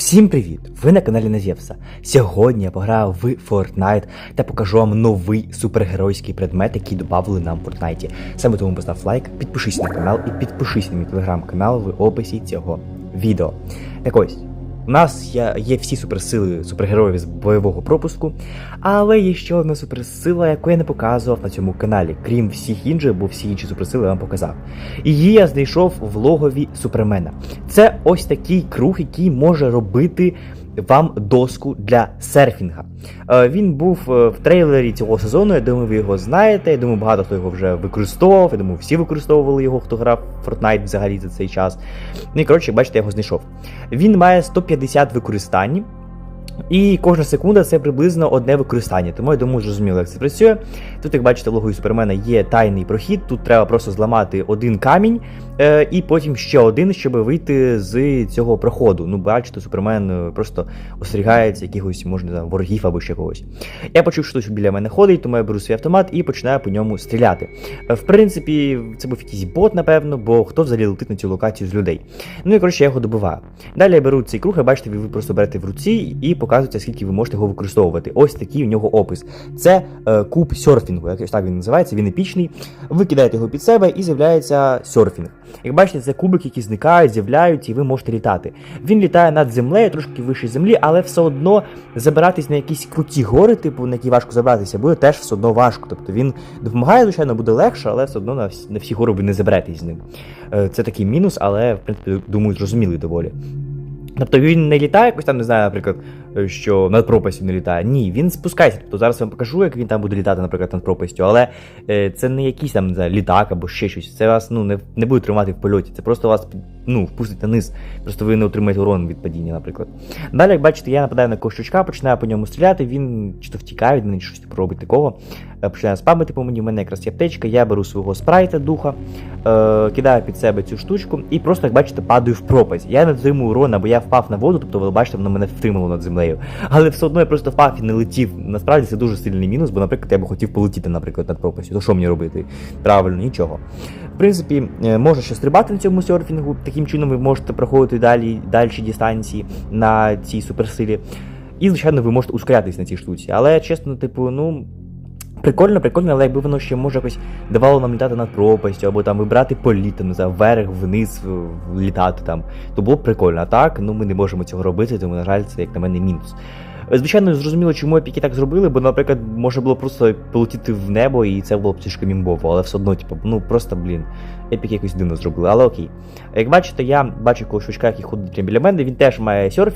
Всім привіт! Ви на каналі Назєвса. Сьогодні я пограю в Fortnite та покажу вам новий супергеройський предмет, який додали нам в Fortnite. Саме тому постав лайк, підпишись на канал і підпишись на мій телеграм-канал в описі цього відео. Так ось, у нас є, всі суперсили супергероїв з бойового пропуску, але є ще одна суперсила, яку я не показував на цьому каналі, крім всіх інших, бо всі інші суперсили я вам показав. Її я знайшов в логові Супермена. Це ось такий круг, який може робити вам доску для серфінга. Е, Він був е, в трейлері цього сезону. Я думаю, ви його знаєте. Я думаю, багато хто його вже використовував. Я думаю, всі використовували його, хто грав в Fortnite взагалі за цей час. Ну і коротше, бачите, я його знайшов. Він має 150 використань. І кожна секунда це приблизно одне використання, тому я думаю, зрозуміло, як це працює. Тут, як бачите, в логою Супермена є тайний прохід. Тут треба просто зламати один камінь, е, і потім ще один, щоб вийти з цього проходу. Ну, бачите, Супермен е, просто остерігається якихось, можна там, ворогів або ще когось. Я почув, що хтось біля мене ходить, тому я беру свій автомат і починаю по ньому стріляти. Е, В принципі, це був якийсь бот, напевно, бо хто взагалі летить на цю локацію з людей. Ну і коротше, я його добиваю. Далі я беру цей круг, і бачите, ви просто берете в руці і показуєте, скільки ви можете його використовувати. Ось такий у нього опис. Це е, куб серфінгу, якось так він називається, він епічний. Ви кидаєте його під себе і з'являється серфінг. Як бачите, це кубики, які зникають, з'являються, і ви можете літати. Він літає над землею, трошки вище землі, але все одно забиратись на якісь круті гори, типу, на які важко забратися, буде теж все одно важко. Тобто він допомагає, звичайно, буде легше, але все одно на всі, на всі гори ви не заберетесь з ним. Е, Це такий мінус, але в принципі, думаю, зрозумілий доволі. Тобто він не літає якось там, не знаю, наприклад, е, що над пропастю не літає. Ні, він спускається. Тобто зараз я вам покажу, як він там буде літати, наприклад, над пропастю, але е, це не якийсь там не знаю, літак або ще щось. Це вас ну, не, не буде тримати в польоті. Це просто вас ну, впустить на низ. Просто ви не отримаєте урон від падіння, наприклад. Далі, як бачите, я нападаю на кощучка, починаю по ньому стріляти, він чи то втікає від мене, щось типу робить такого. Е, Починає спамити по мені, в мене якраз є аптечка, я беру свого спрайта духа, е, кидаю під себе цю штучку і просто, як бачите, падаю в пропасть. Я не отримую урона, бо я впав на воду, тобто ви бачите, воно мене втримало над землею. Але все одно я просто впав і не летів. Насправді це дуже сильний мінус, бо, наприклад, я б хотів полетіти, наприклад, над пропастю. То що мені робити? Правильно, нічого. В принципі, е, можна ще стрибати на цьому серфінгу. Таким чином ви можете проходити далі дальші дистанції на цій суперсилі. І, звичайно, ви можете ускорятись на цій штуці. Але чесно, типу, ну. Прикольно, прикольно, але якби воно ще може якось давало нам літати над пропастю, або там вибрати політи, не знаю, вверх, вниз літати там, то було б прикольно. А так, ну ми не можемо цього робити, тому, на жаль, це як на мене мінус. Звичайно, зрозуміло, чому епіки так зробили, бо, наприклад, можна було просто полетіти в небо, і це було б трішки мімбово, але все одно, типу, ну просто, блін, епіки якось дивно зробили, але окей. Як бачите, я бачу коло швачка, який ходить біля мене, він теж має серфінг,